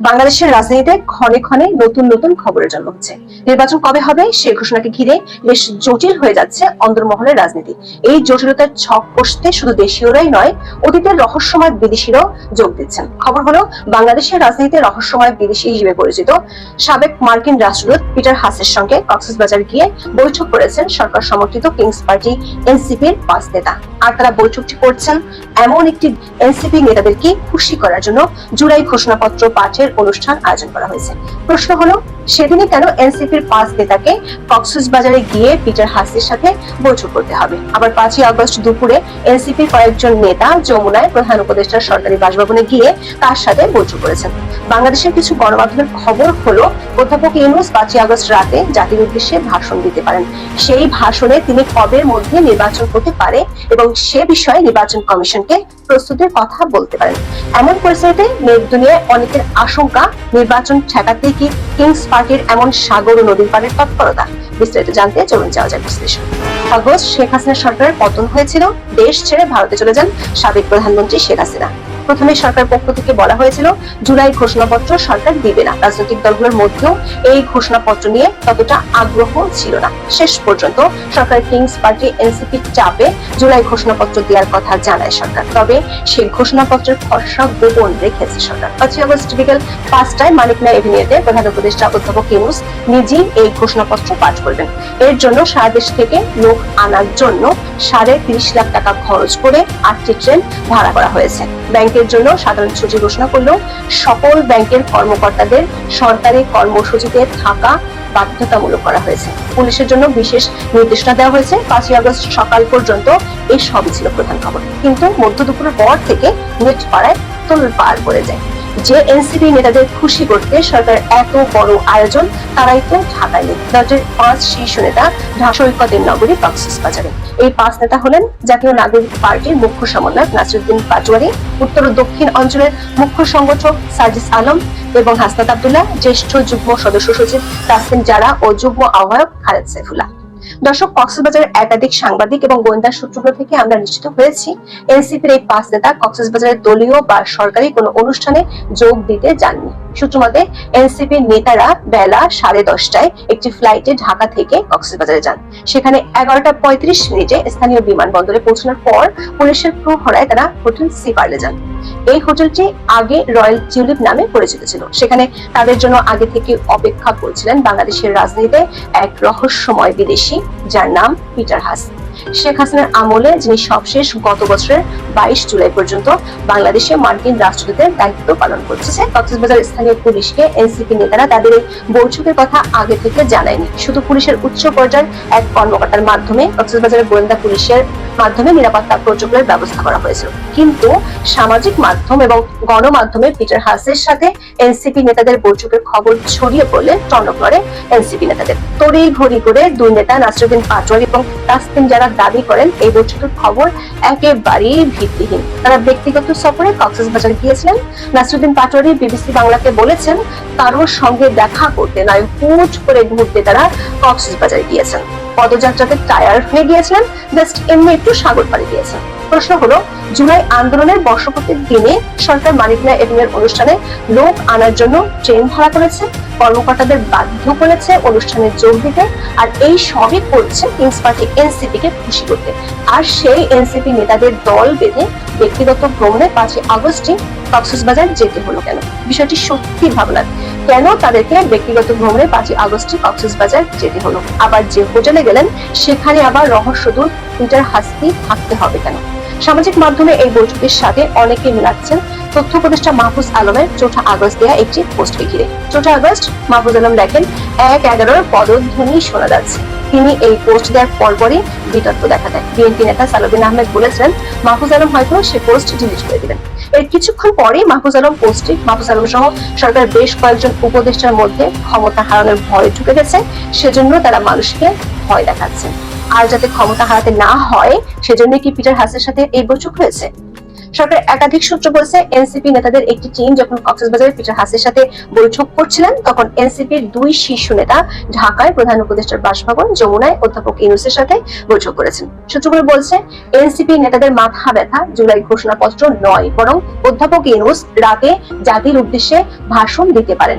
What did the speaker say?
বাংলাদেশের রাজনীতিতে ক্ষণে ক্ষণে নতুন নতুন খবরের জন্ম হচ্ছে। নির্বাচন কবে হবে সে ঘোষণাকে ঘিরে বেশ জটিল হয়ে যাচ্ছে অন্দরমহলের রাজনীতি। এই জটিলতার ছক কষতে শুধু দেশীয়রাই নয়, অতীতের রহস্যময় বিদেশিরাও যোগ দিচ্ছেন। খবর হলো, বাংলাদেশের রাজনীতিতে রহস্যময় বিদেশি হিসেবে পরিচিত সাবেক মার্কিন রাষ্ট্রদূত পিটার হাসের সঙ্গে কক্সবাজার গিয়ে বৈঠক করেছেন সরকার সমর্থিত কিংস পার্টি এনসিপির পাঁচ নেতা। আর তারা বৈঠকটি করছেন এমন একটি এনসিপি নেতাদেরকে খুশি করার জন্য জুলাই ঘোষণাপত্র পাঠের অনুষ্ঠান আয়োজন করা হয়েছে। প্রশ্ন হলো সেদিনই কেন এনসিপির পাঁচ নেতাকে কক্সবাজারে গিয়ে পিটার হাসির সাথে বৈঠক করতে হবে? আবার পাঁচই আগস্ট দুপুরে এনসিপির কয়েকজন নেতা যমুনায় প্রধান উপদেষ্টার সরকারি বাসভবনে গিয়ে তার সাথে বৈঠক করেছেন। বাংলাদেশের কিছু গণমাধ্যমের খবর হলো, অধ্যাপক ইউনুস পাঁচই আগস্ট রাতে জাতির উদ্দেশ্যে ভাষণ দিতে পারেন। সেই ভাষণে তিনি কবের মধ্যে নির্বাচন করতে পারে এবং সে বিষয়ে নির্বাচন কমিশনকে প্রস্তুতির কথা বলতে পারেন। এমন পরিস্থিতিতে দুনিয়ায় অনেকের আশঙ্কা, নির্বাচন ঠেকাতে কি কিংস পার্টির এমন সাগর ও নদীর পাড়ের তৎপরতা বিস্তারিত জানতে চলুন যাওয়া যায় বিশ্লেষণ। আগস্ট শেখ হাসিনা সরকারের পতন হয়েছিল। দেশ ছেড়ে ভারতে চলে যান সাবেক প্রধানমন্ত্রী শেখ হাসিনা। প্রথমে সরকার পক্ষ থেকে বলা হয়েছিল, জুলাই ঘোষণাপত্র সরকার দিবে না। রাজনৈতিক দলগুলোর মধ্যেও এই ঘোষণাপত্র নিয়ে ততটা আগ্রহ ছিল না। শেষ পর্যন্ত সরকার কিংস পার্টি এনসিপি চাপে জুলাই ঘোষণাপত্র দেওয়ার কথা জানায় সরকার। তবে সেই ঘোষণাপত্রের খসড়া গোপন রেখেছে সরকার। পাঁচই আগস্ট বিকেল পাঁচটায় মানিকনা এভিনিউতে প্রধান উপদেষ্টা অধ্যাপক ইউনুস নিজেই এই ঘোষণাপত্র পাঠ করবেন। এর জন্য সারা দেশ থেকে লোক আনার জন্য সাড়ে তিরিশ লাখ টাকা খরচ করে আটটি ট্রেন ভাড়া করা হয়েছে। ব্যাংকের জন্য সাধারণ ছুটি ঘোষণা করলেও সকল ব্যাংকের কর্মকর্তাদের সরকারি কর্মসূচিতে থাকা বাধ্যতামূলক করা হয়েছে। পুলিশের জন্য বিশেষ নির্দেশনা দেওয়া হয়েছে। পাঁচই আগস্ট সকাল পর্যন্ত এই সবই ছিল প্রধান খবর। কিন্তু মধ্য দুপুরের পর থেকে নেট পাড়ায় তোল পার পড়ে যায়। যে এনসিপি নেতাদের খুশি করতে সরকার এত বড় আয়োজন তারাই তো ঢাকায় নেই। দলটির পাঁচ শীর্ষ নেতা ঢাকা সৈকতের নগরী কক্সবাজারে। এই পাঁচ নেতা হলেন জাতীয় নাগরিক পার্টির মুখ্য সমন্বয়ক নাসিরুদ্দিন পাটোয়ারি, উত্তর ও দক্ষিণ অঞ্চলের মুখ্য সংগঠক সার্জিস আলম এবং হাসনাত আব্দুল্লাহ, জ্যেষ্ঠ যুগ্ম সদস্য সচিব তাসলিম জারা ও যুগ্ম আহ্বায়ক খালেদ সাইফুল্লাহ। দর্শক, কক্সবাজারের একাধিক সাংবাদিক এবং গোয়েন্দা সূত্রগুলো থেকে আমরা নিশ্চিত হয়েছি, এনসিপির এই পাঁচ নেতা কক্সবাজারের দলীয় বা সরকারি কোনো অনুষ্ঠানে যোগ দিতে যাননি। সূত্র মতে এনসিপির নেতারা বেলা সাড়ে দশটায় একটি ফ্লাইটে ঢাকা থেকে কক্সবাজারে যান। সেখানে এগারোটা পঁয়ত্রিশ মিনিটে স্থানীয় বিমানবন্দরে পৌঁছানোর পর পুলিশের প্রহরায় তারা হোটেল সিপার্লে যান। এই হোটেলটি আগে রয়্যাল টিউলিপ নামে পরিচিত ছিল। সেখানে তাদের জন্য আগে থেকে অপেক্ষা করছিলেন বাংলাদেশের রাজনীতিতে এক রহস্যময় বিদেশি, যার নাম পিটার হাস শেখ হাসিনার আমলে, যিনি সবশেষ গত বছরের বাইশ জুলাই পর্যন্ত বাংলাদেশে মার্কিন রাষ্ট্রদূতের দায়িত্ব পালন করছে কক্সবাজার স্থানীয় পুলিশকে এনসিপি নেতারা তাদের এই বৈঠকের কথা আগে থেকে জানায়নি। শুধু পুলিশের উচ্চ পর্যায়ের এক কর্মকর্তার মাধ্যমে কক্সবাজারের গোয়েন্দা পুলিশের মাধ্যমে নিরাপত্তা প্রোটোকলের ব্যবস্থা করা হয়েছিল। কিন্তু সামাজিক মাধ্যম এবং গণমাধ্যমে পিটার হাসের সাথে এনসিপি নেতাদের বৈঠকের খবর ছড়িয়ে পড়লে টনক নড়ে এনসিপি নেতাদের। তড়ি ঘড়ি করে দুই নেতা নাসরুদ্দিন পাটোয়ারি এবং তাসলিম যারা দাবি করেন, এই বৈঠকের খবর একেবারেই ভিত্তিহীন। তারা ব্যক্তিগত সফরে কক্সবাজার গিয়েছিলেন। নাসরুদ্দিন পাটোয়ারি বিবিসি বাংলাকে বলেছেন, কারোর সঙ্গে দেখা করতে নয়, হুট করে ঘুরতে তারা কক্সবাজার গিয়েছেন। পদযাত্রাতে টায়ার হয়ে গিয়েছিলেন জাস্ট এমনি একটু সাগর পাড়ি দিয়েছেন। প্রশ্ন হলো, জুলাই আন্দোলনের বর্ষপূর্তির দিনে সরকার মানিকনা এভিনিউর অনুষ্ঠানে লোক আনার জন্য ট্রেন ভাড়া করেছে, কর্মকর্তাদের বাধ্য করেছে অনুষ্ঠানে যোগ দিতে, আর এই সবই করছে কিংস পার্টি এনসিপি কে খুশি করতে। আর সেই এনসিপি নেতাদের দল বেঁধে ব্যক্তিগত ভ্রমণে পাঁচই আগস্টে কক্সবাজার যেতে হলো কেন? বিষয়টি সত্যি ভাবনার। কেন তাদেরকে ব্যক্তিগত ভ্রমণে পাঁচই আগস্টে কক্সবাজার যেতে হলো? আবার যে হোটেলে গেলেন, সেখানে আবার রহস্য দূর পিটার হাস্তি থাকতে হবে কেন? সামাজিক মাধ্যমে এই বৈঠকের সাথে অনেকে মিলাচ্ছেন তথ্য উপদেষ্টা মাহফুজ আলমের চৌঠা আগস্ট দেয়া একটি পোস্টকে ঘিরে। চৌঠা আগস্ট, মাহফুজ আলম দেখেন এক এগারোর পদধ্বনি শোনা যাচ্ছে। তিনি এই পোস্ট দেওয়ার পরপরই বিতর্ক দেখা দেয়। বিএনপি নেতা সালাউদ্দিন আহমেদ বলেছিলেন মাহফুজ আলম হয়তো সে পোস্ট ডিলিট করে দিবেন। এর কিছুক্ষণ পরেই মাহফুজ আলম পোস্টে মাহফুজ আলম সহ সরকারের বেশ কয়েকজন উপদেষ্টার মধ্যে ক্ষমতা হারানোর ভয় ঢুকে গেছে। সেজন্য তারা মানুষকে ভয় দেখাচ্ছেন আর যাতে ক্ষমতা হারাতে না হয় সেজন্য কি পিটার হাসের সাথে এই বৈঠক হয়েছে? সরকারের একাধিক সূত্র বলছে এনসিপি নেতাদের একটি টিম যখন কক্সবাজারে পিটার হাসের সাথে বৈঠক করছিলেন, তখন এনসিপির দুই শীর্ষ নেতা ঢাকায় প্রধান উপদেষ্টার বাসভবন, যমুনায় অধ্যাপক ইনুসের সাথে বৈঠক করেছেন। সূত্রগুলো বলছে এনসিপি নেতাদের মাথা ব্যথা, জুলাই ঘোষণাপত্র নয়, বরং অধ্যাপক ইউনুস রাতে জাতির উদ্দেশ্যে ভাষণ দিতে পারেন।